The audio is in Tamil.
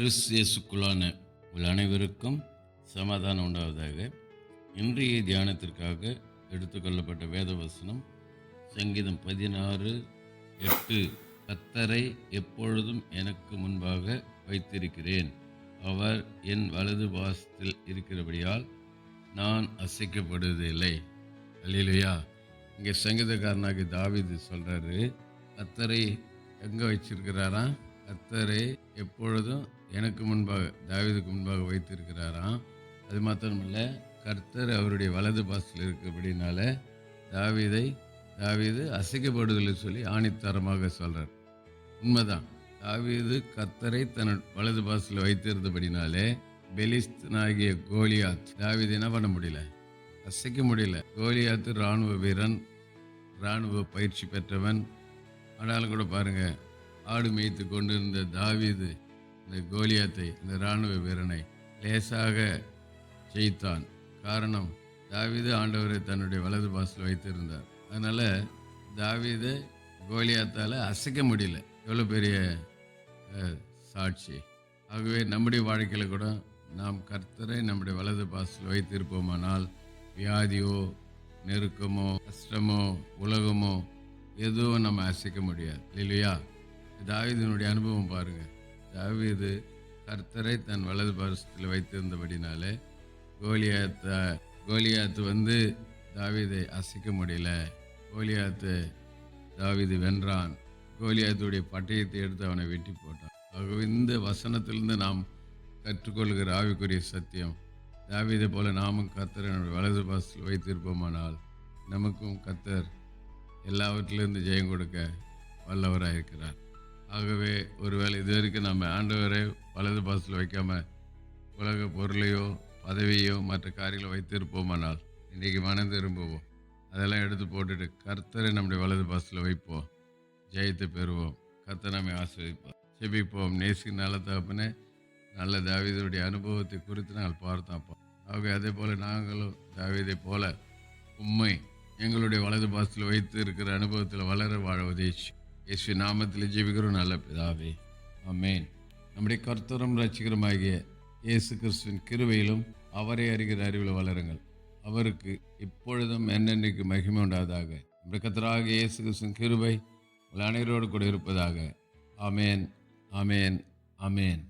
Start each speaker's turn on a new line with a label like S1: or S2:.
S1: கிறிஸ்து இயேசுக்குள்ளான உங்கள் அனைவருக்கும் சமாதானம் உண்டாவதாக. இன்றைய தியானத்திற்காக எடுத்துக்கொள்ளப்பட்ட வேத வசனம் சங்கீதம் பதினாறு எட்டு கத்தரை எப்பொழுதும் எனக்கு முன்பாக வைத்திருக்கிறேன். அவர் என் வலது பாசத்தில் இருக்கிறபடியால் நான் அசைக்கப்படுவதில்லை. அல்லையா இங்கே சங்கீதக்காரனாகி தாவிது சொல்கிறாரு கத்தரை எங்கே வச்சிருக்கிறாராம்? கத்தரை எப்பொழுதும் எனக்கு முன்பாக தாவீதுக்கு முன்பாக வைத்திருக்கிறாராம். அது மாத்திரமல்ல கர்த்தர் அவருடைய வலது பாசத்தில் இருக்கிறபடினால தாவிதை தாவிது அசைக்கப்படுதலை சொல்லி ஆணித்தரமாக சொல்கிறார் உண்மைதான். தாவீது கத்தரை தன் வலது பாசத்தில் வைத்திருந்தபடினாலே பெலிஸ்தனாகிய கோலியாத் தாவீது என்ன பண்ண முடியல? அசைக்க முடியல. கோலியாத்து இராணுவ வீரன் இராணுவ பயிற்சி பெற்றவன். ஆனாலும் கூட பாருங்கள் ஆடு மேய்த்து கொண்டிருந்த தாவீது இந்த கோலியாத்தை இந்த இராணுவ வீரனை லேசாக ஜெயித்தான். காரணம் தாவிது ஆண்டவரை தன்னுடைய வலது பாசில் வைத்திருந்தார். அதனால் தாவிது கோலியாத்தால் அசைக்க முடியல. எவ்வளோ பெரிய சாட்சி. ஆகவே நம்முடைய வாழ்க்கையில் கூட நாம் கர்த்தரை நம்முடைய வலது பாசில் வைத்திருப்போமானால் வியாதியோ நெருக்கமோ கஷ்டமோ உலகமோ எதுவும் நம்ம அசைக்க முடியாது. இல்லையா? தாவிதனுடைய அனுபவம் பாருங்கள் தாவீது கர்த்தரை தன் வலது பாரசத்தில் வைத்திருந்தபடினாலே கோலியாத்த கோலியாத்து வந்து தாவீதை அசைக்க முடியல. கோலியாத்து தாவீது வென்றான். கோலியாத்துடைய பட்டயத்தை எடுத்து அவனை வெட்டி போட்டான். ஆகவே இந்த வசனத்திலிருந்து நாம் கற்றுக்கொள்கிற ஆவிக்குரிய சத்தியம் தாவீதை போல நாமும் கத்தர் என்னுடைய வலது பாசத்தில் வைத்திருப்போமானால் நமக்கும் கர்த்தர் எல்லாவற்றிலிருந்து ஜெயம் கொடுக்க வல்லவராக இருக்கிறார் ஆகவே ஒருவேளை இது வரைக்கும் நம்ம ஆண்டவரை வலது பாசத்தில் வைக்காம உலக பொருளையோ பதவியோ மற்ற காரியங்களை வைத்திருப்போமானால் இன்றைக்கி மனம் திரும்புவோம். அதெல்லாம் எடுத்து போட்டுட்டு கர்த்தரை நம்முடைய வலது பாசத்தில் வைப்போம். ஜெயத்தை பெறுவோம். கர்த்தர் நம்மை ஆசிரியப்போம் செபிப்போம் நேசி நல்ல தகப்பனே நல்ல தாவீதனுடைய அனுபவத்தை குறித்து நாங்கள் பார்த்தாப்போம் ஆகவே அதே போல் நாங்களும் தாவீதை போல உண்மை எங்களுடைய வலது பாசத்தில் வைத்து இருக்கிற அனுபவத்தில் வளர வாழ உதவிச்சு. இயேசு நாமத்தில் ஜெபிக்கிறோம். நல்ல பிதாவே. ஆமேன். நம்முடைய கர்த்தரும் ரசிகரமாகிய இயேசு கிறிஸ்துவின் கிருவையிலும் அவரை அறிகிற அறிவில் வளருங்கள். அவருக்கு இப்பொழுதும் என்னென்னைக்கு மகிமை உண்டாதாக நம்முடைய கர்த்தராக இயேசு கிறிஸ்துவின் கிருவை உங்கள் அனைவரோடு கூட இருப்பதாக. ஆமேன். ஆமேன். ஆமேன்.